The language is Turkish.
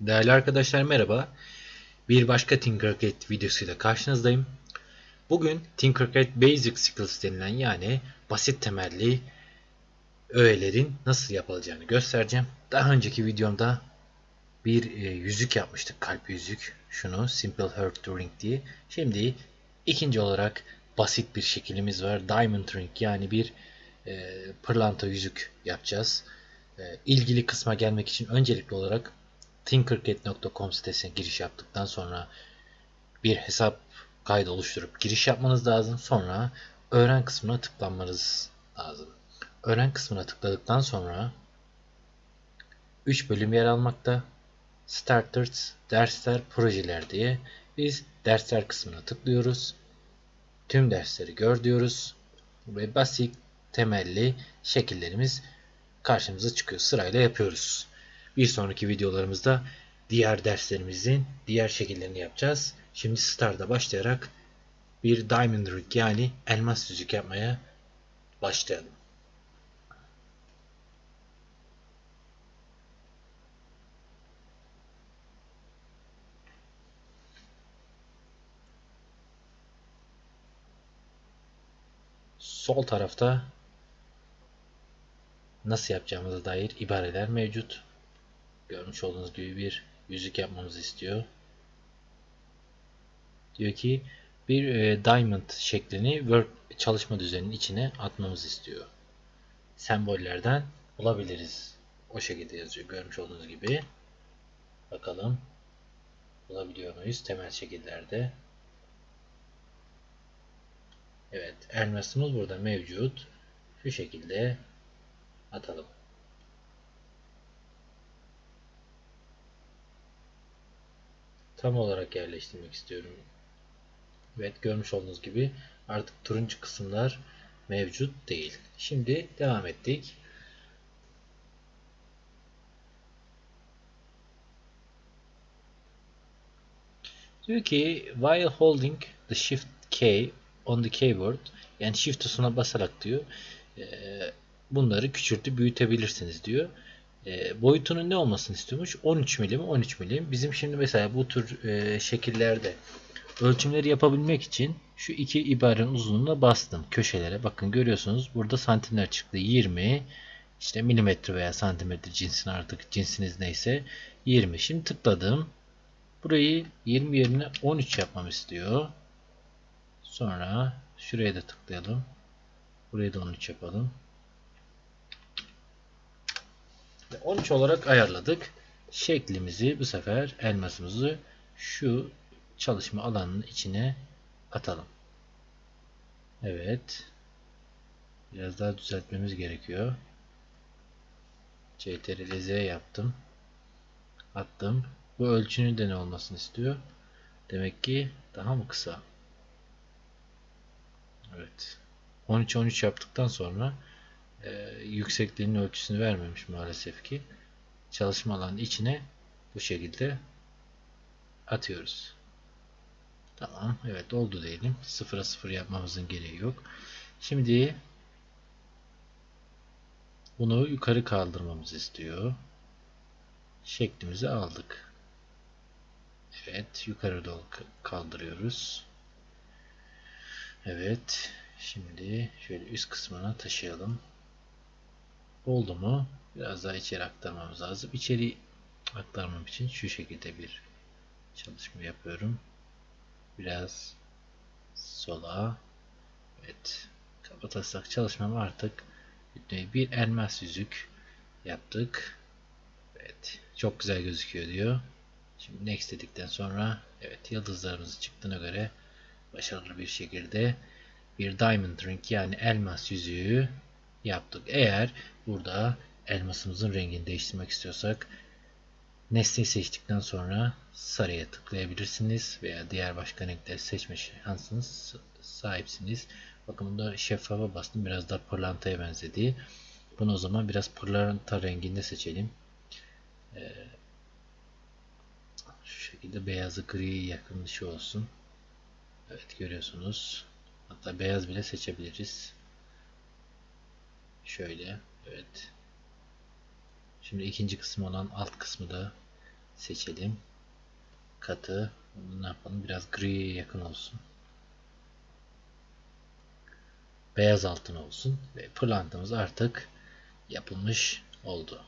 Değerli arkadaşlar merhaba. Bir başka Tinkercad videosuyla karşınızdayım. Bugün Tinkercad Basic Skills denilen yani basit temelli öğelerin nasıl yapılacağını göstereceğim. Daha önceki videomda bir e, yüzük yapmıştık. Kalp yüzük. Şunu Simple Heart Ring diye. Şimdi ikinci olarak basit bir şekilimiz var. Diamond Ring yani bir e, pırlanta yüzük yapacağız. E, ilgili kısma gelmek için öncelikli olarak tinkercad.com sitesine giriş yaptıktan sonra bir hesap kaydı oluşturup giriş yapmanız lazım. Sonra öğren kısmına tıklanmanız lazım. Öğren kısmına tıkladıktan sonra 3 bölüm yer almakta. Starters, dersler, projeler diye biz dersler kısmına tıklıyoruz. Tüm dersleri gör diyoruz. Ve basit temelli şekillerimiz karşımıza çıkıyor. Sırayla yapıyoruz. Bir sonraki videolarımızda diğer derslerimizin diğer şekillerini yapacağız. Şimdi Star'da başlayarak bir Diamond Rig yani elmas yüzük yapmaya başlayalım. Sol tarafta nasıl yapacağımıza dair ibareler mevcut. Görmüş olduğunuz gibi bir yüzük yapmamızı istiyor. Diyor ki bir e, diamond şeklini Word çalışma düzeninin içine atmamızı istiyor. Sembollerden bulabiliriz. O şekilde yazıyor. Görmüş olduğunuz gibi. Bakalım bulabiliyor muyuz temel şekillerde. Evet, elmasımız burada mevcut. Şu şekilde atalım. Tam olarak yerleştirmek istiyorum. Evet görmüş olduğunuz gibi artık turuncu kısımlar mevcut değil. Şimdi devam ettik. Diyor ki while holding the shift key on the keyboard yani shift tuşuna basarak diyor bunları küçültüp büyütebilirsiniz diyor. E, boyutunun ne olmasını istiyormuş? 13 milim 13 milim. Bizim şimdi mesela bu tür e, şekillerde ölçümleri yapabilmek için şu iki ibarenin uzunluğuna bastım köşelere. Bakın görüyorsunuz burada santimler çıktı. 20 işte milimetre veya santimetre cinsin artık cinsiniz neyse 20. Şimdi tıkladım. Burayı 20 yerine 13 yapmam istiyor. Sonra şuraya da tıklayalım. Burayı da 13 yapalım. 13 olarak ayarladık. Şeklimizi bu sefer elmasımızı şu çalışma alanının içine atalım. Evet. Biraz daha düzeltmemiz gerekiyor. CTRL Z yaptım. Attım. Bu ölçünün de ne olmasını istiyor? Demek ki daha mı kısa? Evet. 13 13 yaptıktan sonra e, yüksekliğinin ölçüsünü vermemiş maalesef ki. Çalışma alanının içine bu şekilde atıyoruz. Tamam. Evet oldu diyelim. Sıfıra sıfır yapmamızın gereği yok. Şimdi bunu yukarı kaldırmamızı istiyor. Şeklimizi aldık. Evet. Yukarı doğru kaldırıyoruz. Evet. Şimdi şöyle üst kısmına taşıyalım. Oldu mu? Biraz daha içeri aktarmamız lazım. İçeri aktarmam için şu şekilde bir çalışma yapıyorum. Biraz sola. Evet. Kapatırsak çalışmam artık bir elmas yüzük yaptık. Evet. Çok güzel gözüküyor diyor. Şimdi next dedikten sonra evet yıldızlarımız çıktığına göre başarılı bir şekilde bir diamond ring yani elmas yüzüğü yaptık. Eğer burada elmasımızın rengini değiştirmek istiyorsak nesneyi seçtikten sonra sarıya tıklayabilirsiniz veya diğer başka renkleri seçme şansınız sahipsiniz. Bakın bunda şeffafa bastım. Biraz daha pırlantaya benzedi. Bunu o zaman biraz pırlanta renginde seçelim. Ee, şu şekilde beyazı griye yakın bir şey olsun. Evet görüyorsunuz. Hatta beyaz bile seçebiliriz. Şöyle. Evet. Şimdi ikinci kısmı olan alt kısmı da seçelim. Katı. Bunu ne yapalım? Biraz griye yakın olsun. Beyaz altın olsun. Ve pırlantamız artık yapılmış oldu.